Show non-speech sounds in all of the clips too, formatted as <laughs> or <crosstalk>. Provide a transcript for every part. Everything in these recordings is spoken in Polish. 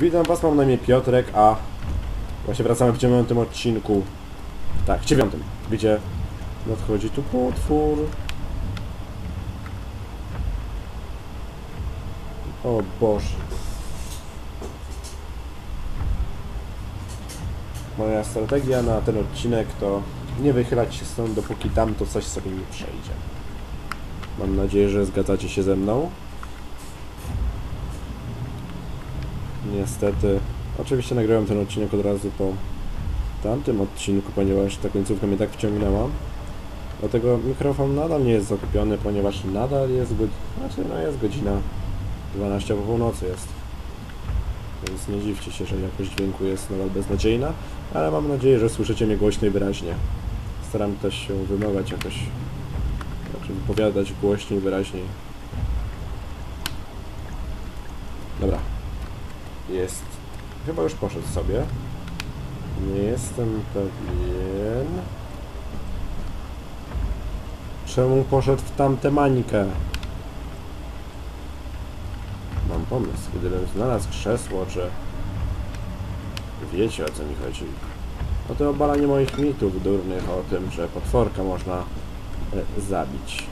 Witam was, mam na imię Piotrek, a właśnie wracamy w dziewiątym odcinku. Tak, w dziewiątym, gdzie nadchodzi tu potwór. O Boże. Moja strategia na ten odcinek to nie wychylać się stąd, dopóki tam to coś sobie nie przejdzie. Mam nadzieję, że zgadzacie się ze mną. Niestety. Oczywiście nagrałem ten odcinek od razu po tamtym odcinku, ponieważ ta końcówka mnie tak wciągnęła. Dlatego mikrofon nadal nie jest zakupiony, ponieważ nadal jest godzina, znaczy no jest godzina 12 po północy jest. Więc nie dziwcie się, że jakość dźwięku jest nadal beznadziejna, ale mam nadzieję, że słyszycie mnie głośno i wyraźnie. Staram też się wymawiać jakoś, znaczy wypowiadać głośniej, wyraźniej. Dobra, jest. Chyba już poszedł sobie. Nie jestem pewien. Czemu poszedł w tamtę mańkę? Mam pomysł. Gdybym znalazł krzesło, czy... Wiecie o co mi chodzi. O to obalanie moich mitów durnych o tym, że potworka można e, zabić.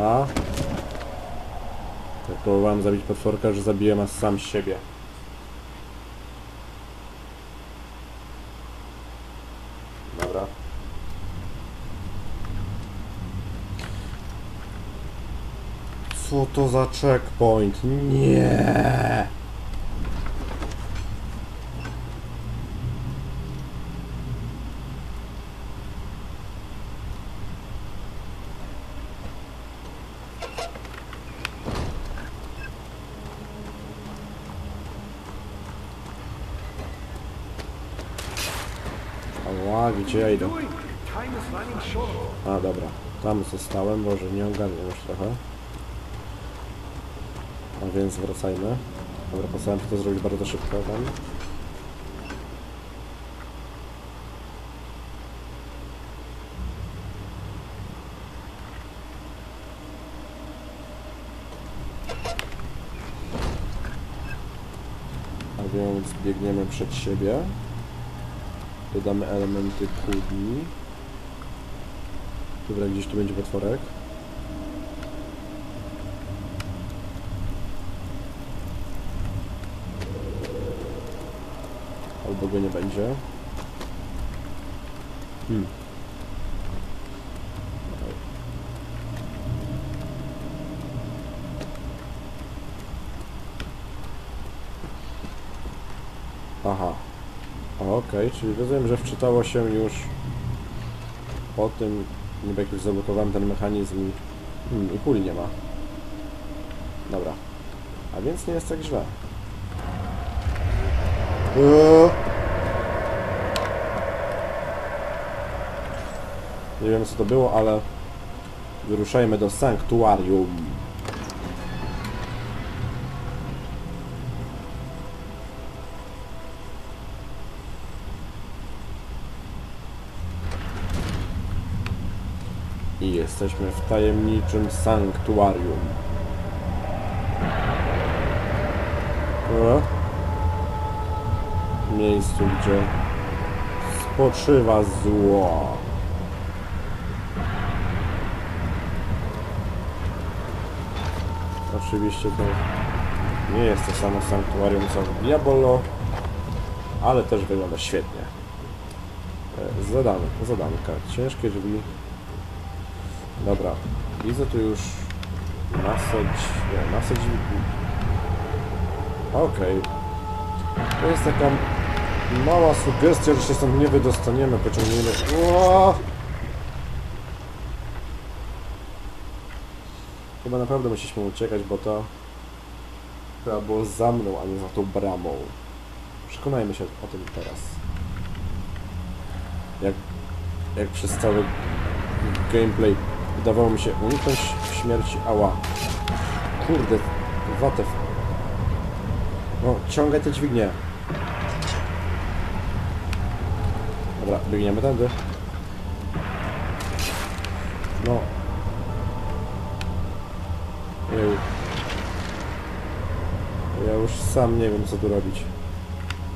A? Tak próbowałem zabić potworka, że zabiłem sam siebie. Dobra. Co to za checkpoint? Nie. Ała, gdzie ja idę? A, dobra. Tam zostałem, może nie ogarniam już trochę. A więc wracajmy. Dobra, postaram się to zrobić bardzo szybko tam. A więc biegniemy przed siebie. Dodamy elementy kuli. Dobra, gdzieś tu będzie potworek. Albo go nie będzie. Hmm. Aha. Okej, czyli rozumiem, że wczytało się już po tym, niby jak już zablokowałem ten mechanizm i, hmm, i kuli nie ma. Dobra. A więc nie jest tak źle. Nie wiem co to było, ale wyruszajmy do sanktuarium. Jesteśmy w tajemniczym sanktuarium. E? Miejscu, gdzie spoczywa zło. Oczywiście to nie jest to samo sanktuarium co w Diabolo, ale też wygląda świetnie. E, Zadan zadanka. Ciężkie drzwi Dobra, widzę tu już dź- nie, dźwigni. Okej. To jest taka mała sugestia, że się stąd nie wydostaniemy, pociągniemy... Ło! Chyba naprawdę musieliśmy uciekać, bo to chyba było za mną, a nie za tą bramą. Przekonajmy się o tym teraz. Jak, jak przez cały gameplay Udawało mi się uniknąć śmierci. Ała. Kurde, watę. O, ciągaj te dźwignię. Dobra, biegniemy tędy. No. Jeju. Ja już sam nie wiem co tu robić.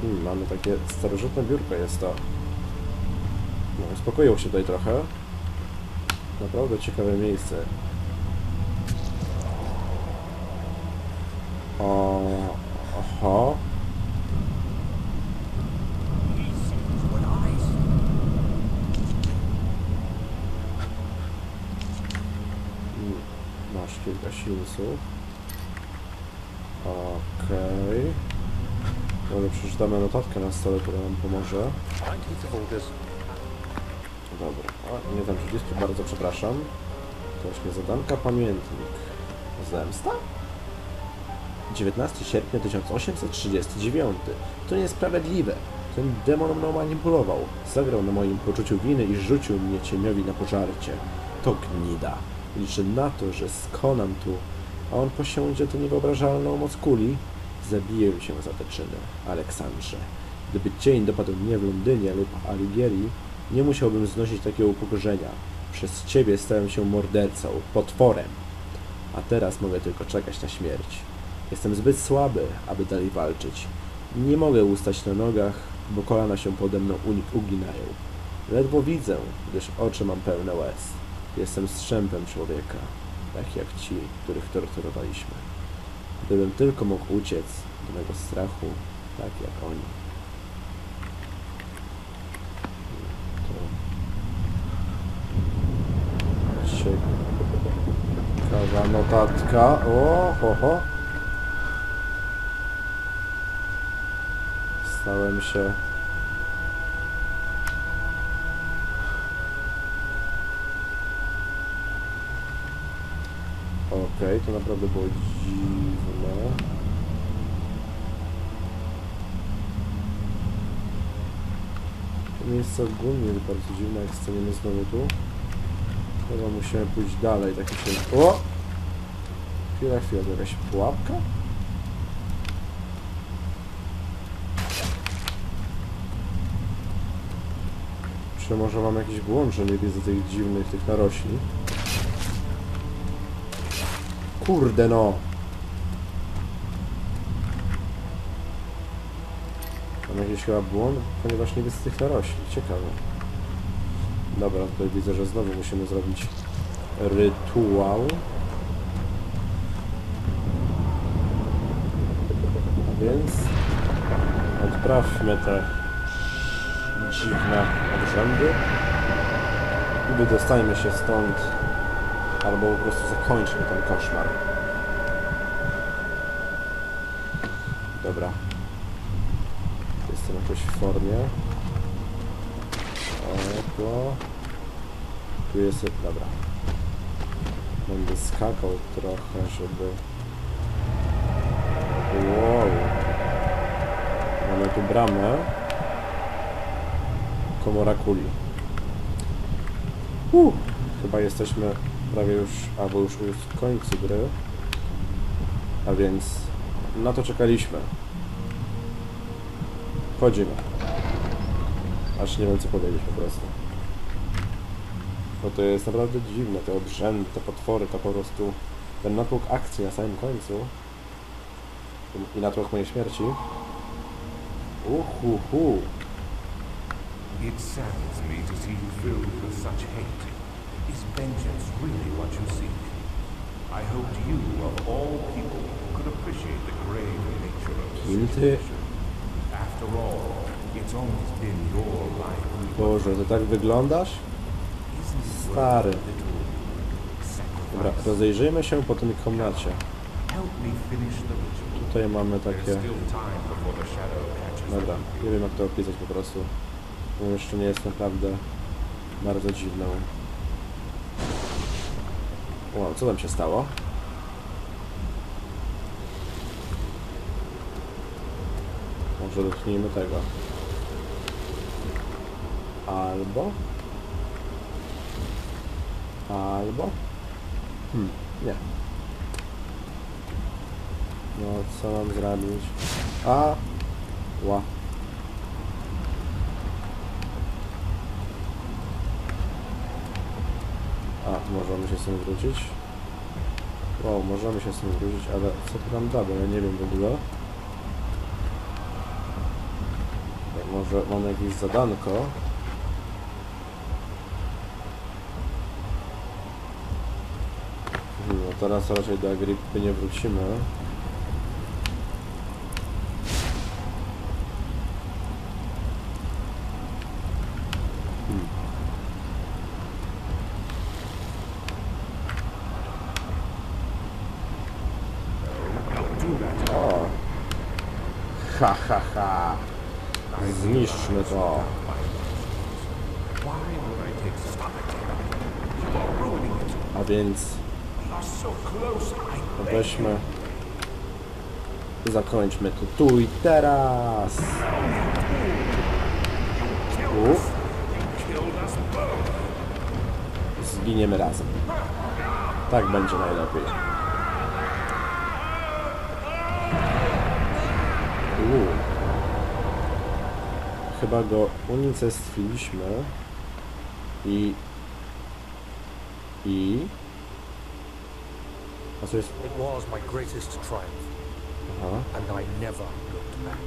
Hmm, mamy takie starożytne biurko jest to. No, uspokoiło się tutaj trochę. Naprawdę ciekawe miejsce. O. Mm, Masz kilka silców. Okej. Może przeczytamy notatkę na stole, która nam pomoże. Dobra. O, nie tam przycisku, bardzo przepraszam. To właśnie zadanka pamiętnik. Zemsta? 19 sierpnia 1839. To niesprawiedliwe. Ten demon mną manipulował. Zagrał na moim poczuciu winy i rzucił mnie cieniowi na pożarcie. To gnida. Liczę na to, że skonam tu, a on posiądzie tę niewyobrażalną moc kuli. Zabiję się za te czyny, Aleksandrze. Gdyby cień dopadł mnie w Londynie lub Aligierii, nie musiałbym znosić takiego upokorzenia. Przez ciebie stałem się mordercą, potworem. A teraz mogę tylko czekać na śmierć. Jestem zbyt słaby, aby dalej walczyć. Nie mogę ustać na nogach, bo kolana się pode mną uginają. Ledwo widzę, gdyż oczy mam pełne łez. Jestem strzępem człowieka, tak jak ci, których torturowaliśmy. Gdybym tylko mógł uciec do mego strachu, tak jak oni. To... Ciekawa notatka. O, ho, ho. Stałem się... Okej, to naprawdę było dziwne. To miejsce ogólnie jest bardzo dziwne, jak staniemy znowu tu. Chyba musimy pójść dalej, tak się... O! Chwila, chwila, to jakaś pułapka? Czy może mam jakiś błąd, że nie widzę tych dziwnych, tych narośli? Kurde no! Mam jakiś chyba błąd, ponieważ nie widzę tych narośli. Ciekawe. Dobra, tutaj widzę, że znowu musimy zrobić rytuał. A więc odprawmy te dziwne obrzędy i wydostajmy się stąd albo po prostu zakończmy ten koszmar. Dobra. Jestem jakoś w formie. Tu jest... Dobra. Będę skakał trochę, żeby... Wow. Mamy tu bramę. Komora kuli. Uh, chyba jesteśmy prawie już, albo już u końcu gry. A więc na to czekaliśmy. Wchodzimy. Aż nie wiem co powiedzieć po prostu. Bo to jest naprawdę dziwne, te obrzędy, te potwory, to po prostu ten natłok akcji na samym końcu i natłok mojej śmierci. Uhuhu. It saddens me to see you filled with such hate. Is vengeance really what you seek? I hoped you, of all people, could appreciate the grave nature of situation. After all, it's always been your life. Boże, ty tak wyglądasz? Stary. Dobra, rozejrzyjmy się po tej komnacie. Tutaj mamy takie... Dobra, nie wiem jak to opisać po prostu. Bo jeszcze nie jest naprawdę bardzo dziwną. Wow, co tam się stało? Może dotknijmy tego. Albo... Albo... Hmm, nie. No, co mam zrobić? A! Ła. A, możemy się z tym wrócić. Wow, możemy się z tym wrócić, ale co to nam da, bo ja nie wiem w ogóle. Może mamy jakieś zadanko. Hmm, No teraz raczej do Agripy nie wrócimy. Hmm. O! Ha ha ha! Zniszczmy to! A więc weźmy... Zakończmy to tu i teraz! killed U, us. You killed us both. zginiemy razem. Tak będzie najlepiej. U. Chyba go unicestwiliśmy i... I... Co jest... It was my greatest triumph, Aha. and I never looked back.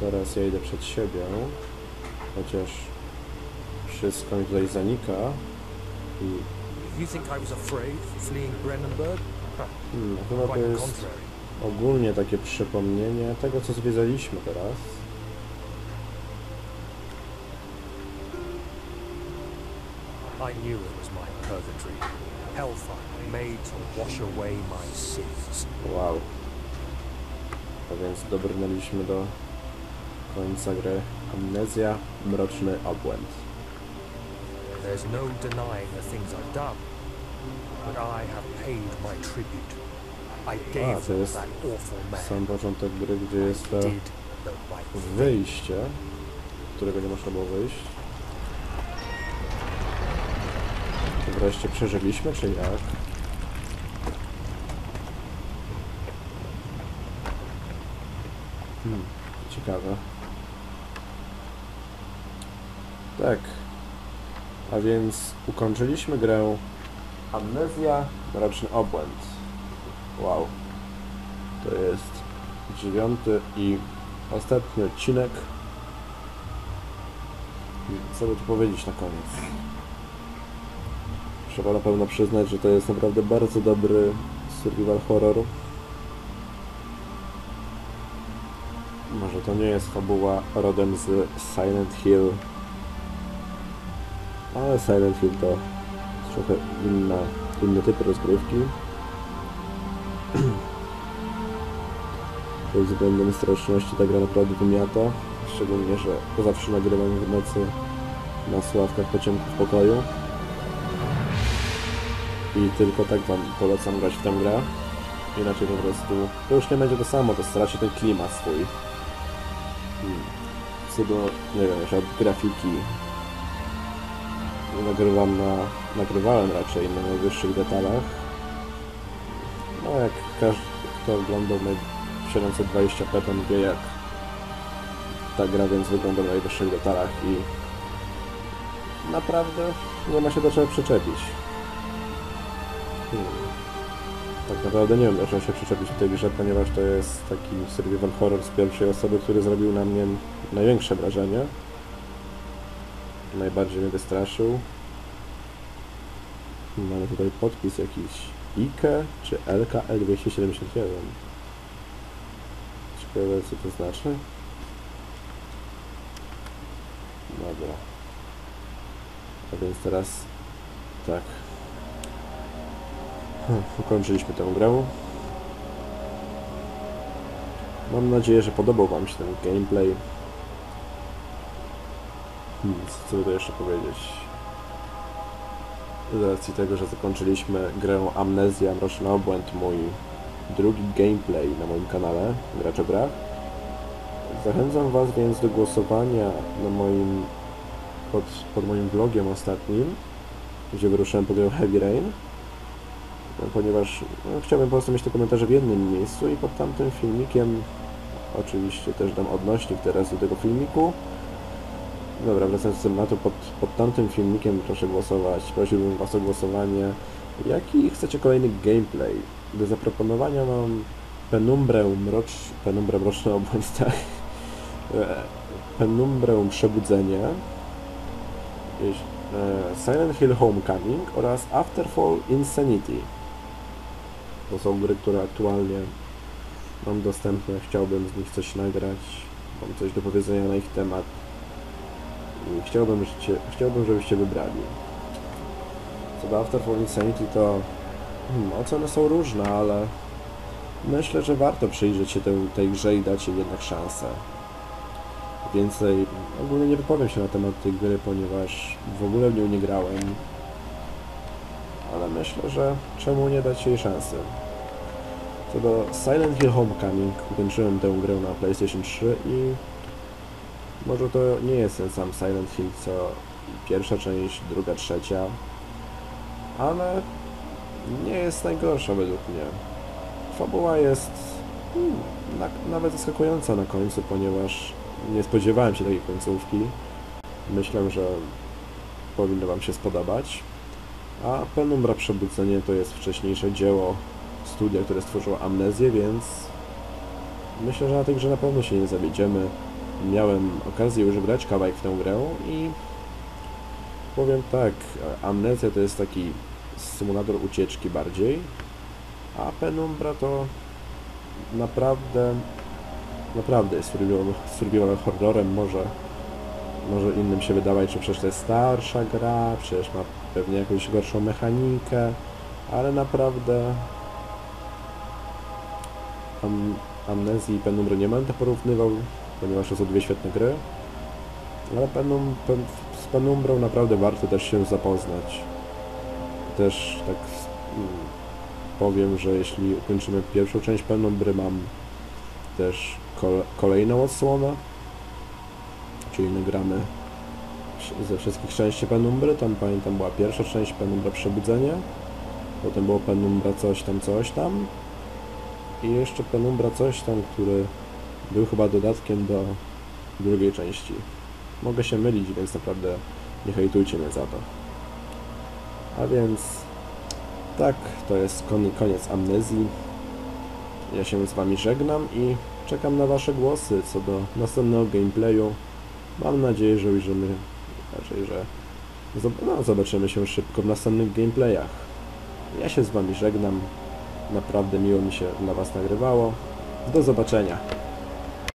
Teraz ja idę przed siebie, chociaż wszystko mi tutaj zanika i You think I was afraid fleeing Brennenburg? Huh, hmm, chyba to jest ogólnie takie przypomnienie tego, co zwiedzaliśmy teraz. I knew it was my purgatory, hellfire made to wash away my sins. Wow. A więc dobrnęliśmy do końca gry. Amnezja, mroczny obłęd. There's no denying the things I've done, but I have paid my tribute. I to gave jest that awful man. Sam początek gry, gdzie jest to wyjście, którego nie można było wyjść. Wreszcie przeżyliśmy, czy jak? Hmm, ciekawe. Tak. A więc ukończyliśmy grę Amnezja, Mroczny Obłęd. Wow. To jest dziewiąty i ostatni odcinek. Co by tu powiedzieć na koniec? Trzeba na pewno przyznać, że to jest naprawdę bardzo dobry survival horror. Może to nie jest fabuła rodem z Silent Hill, ale Silent Hill to trochę inna, inny typ rozgrywki. <clears throat> Pod względem straszności ta gra naprawdę wymiata. Szczególnie, że zawsze nagrywam w nocy na sławkach po ciemku w pokoju. I tylko tak Wam polecam grać w tę grę. Inaczej po prostu to już nie będzie to samo, to straci ten klimat swój. Hmm. Co do, nie wiem, jeszcze grafiki. Nagrywam na, nagrywałem raczej na najwyższych detalach. No jak każdy, kto oglądał naj, 720p, ten wie jak ta gra więc wygląda w najwyższych detalach i naprawdę nie ma się do czego przyczepić. Hmm. Tak naprawdę nie wiem, do się przyczepić w tej grze, ponieważ to jest taki survival horror z pierwszej osoby, który zrobił na mnie największe wrażenie. Najbardziej mnie wystraszył. Mamy tutaj podpis jakiś IKE czy LKL271. Ciekawe co to znaczy. Dobra. A więc teraz tak. Hmm, Ukończyliśmy tę grę. Mam nadzieję, że podobał Wam się ten gameplay. Hmm, co tu jeszcze powiedzieć? Z racji tego, że zakończyliśmy grę Amnezja Mroczny Obłęd, mój drugi gameplay na moim kanale Gracz o. Zachęcam Was więc do głosowania na moim, pod, pod moim vlogiem ostatnim, gdzie wyruszyłem po grę Heavy Rain. Ponieważ no, chciałbym po prostu mieć te komentarze w jednym miejscu i pod tamtym filmikiem oczywiście też dam odnośnik teraz do tego filmiku. Dobra, wracając do tematu, pod, pod tamtym filmikiem proszę głosować, prosiłbym Was o głosowanie. Jaki chcecie kolejny gameplay? Do zaproponowania mam Penumbrę Mrocz... Penumbrę Mroczną <laughs> bądź tak. E, Penumbrę Przebudzenie. E, Silent Hill Homecoming oraz Afterfall Insanity. To są gry, które aktualnie mam dostępne. Chciałbym z nich coś nagrać. Mam coś do powiedzenia na ich temat. I chciałbym, żebyście, chciałbym, żebyście wybrali. Co do Afterfall Insanity, to hmm, oceny są różne, ale myślę, że warto przyjrzeć się tej, tej grze i dać jej jednak szansę. Więcej ogólnie nie wypowiem się na temat tej gry, ponieważ w ogóle w nią nie grałem. Ale myślę, że czemu nie dać jej szansy. Co do Silent Hill Homecoming, ukończyłem tę grę na PlayStation 3 i może to nie jest ten sam Silent Hill co pierwsza część, druga, trzecia, ale nie jest najgorsza według mnie. Fabuła jest hmm, na, nawet zaskakująca na końcu, ponieważ nie spodziewałem się takiej końcówki. Myślę, że powinno Wam się spodobać. A Penumbra Przebudzenie to jest wcześniejsze dzieło studia, które stworzyło Amnezję, więc myślę, że na tej grze na pewno się nie zawiedziemy. Miałem okazję już grać kawałek w tę grę i powiem tak, Amnezja to jest taki symulator ucieczki bardziej, a Penumbra to naprawdę naprawdę jest survival, horrorem, może może innym się wydawać, że przecież to jest starsza gra, przecież ma pewnie jakąś gorszą mechanikę, ale naprawdę am, Amnezji i Penumbry nie będę porównywał, ponieważ to są dwie świetne gry, ale Penum, pen, z Penumbrą naprawdę warto też się zapoznać. Też tak mm, powiem, że jeśli ukończymy pierwszą część Penumbry, mam też kol kolejną odsłonę, czyli nagramy ze wszystkich części Penumbry, tam pamiętam była pierwsza część Penumbra Przebudzenie, potem było Penumbra coś tam, coś tam i jeszcze Penumbra coś tam, który był chyba dodatkiem do drugiej części. Mogę się mylić, więc naprawdę nie hejtujcie mnie za to. A więc tak, to jest kon- koniec amnezji. Ja się z Wami żegnam i czekam na Wasze głosy co do następnego gameplayu. Mam nadzieję, że ujrzymy, raczej, że no, zobaczymy się szybko w następnych gameplayach. Ja się z Wami żegnam. Naprawdę miło mi się dla Was nagrywało. Do zobaczenia.